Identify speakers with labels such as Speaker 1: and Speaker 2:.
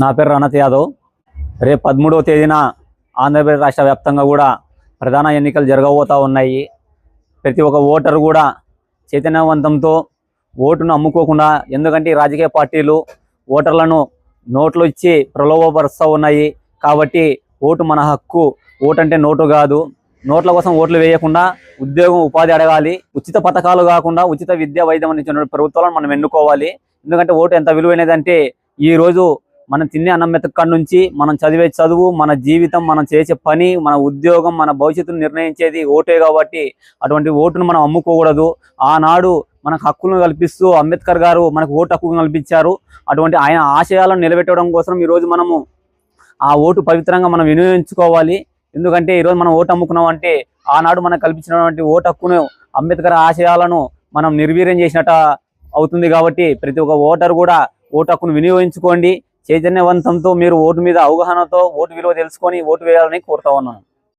Speaker 1: నా పేరు రణత్ యాదవ్. రేపు పదమూడవ తేదీన ఆంధ్రప్రదేశ్ రాష్ట్ర వ్యాప్తంగా కూడా ప్రధాన ఎన్నికలు జరగబోతూ ఉన్నాయి. ప్రతి ఒక్క ఓటరు కూడా చైతన్యవంతంతో ఓటును అమ్ముకోకుండా ఎందుకంటే ఈ రాజకీయ పార్టీలు ఓటర్లను నోట్లు ఇచ్చి ప్రలోభపరుస్తూ ఉన్నాయి. కాబట్టి ఓటు మన హక్కు ఓటు అంటే నోటు కాదు. నోట్ల కోసం ఓట్లు వేయకుండా ఉద్యోగం ఉపాధి అడగాలి. ఉచిత పథకాలు కాకుండా ఉచిత విద్యా వైద్యం అందించిన ప్రభుత్వాలను మనం ఎన్నుకోవాలి. ఎందుకంటే ఓటు ఎంత విలువైనదంటే ఈ రోజు మనం తినే అన్నం మెతక్కడి నుంచి మనం చదివే చదువు మన జీవితం మనం చేసే పని మన ఉద్యోగం మన భవిష్యత్తును నిర్ణయించేది ఓటే కాబట్టి అటువంటి ఓటును మనం అమ్ముకోకూడదు. ఆనాడు మనకు హక్కులను కల్పిస్తూ అంబేద్కర్ గారు మనకు ఓటు హక్కు కల్పించారు. అటువంటి ఆయన ఆశయాలను నిలబెట్టడం కోసం ఈ రోజు మనము ఆ ఓటు పవిత్రంగా మనం వినియోగించుకోవాలి. ఎందుకంటే ఈరోజు మనం ఓటు అమ్ముకున్నాం అంటే ఆనాడు మనకు కల్పించినటువంటి ఓటు హక్కును అంబేద్కర్ ఆశయాలను మనం నిర్వీర్యం చేసినట్ట అవుతుంది కాబట్టి ప్రతి ఒక్క ఓటర్ కూడా ఓటు హక్కును వినియోగించుకోండి. చైతన్యవంతంతో మీరు ఓటు మీద అవగాహనతో ఓటు విలువ తెలుసుకొని ఓటు వేయాలని కోరుతా ఉన్నాను.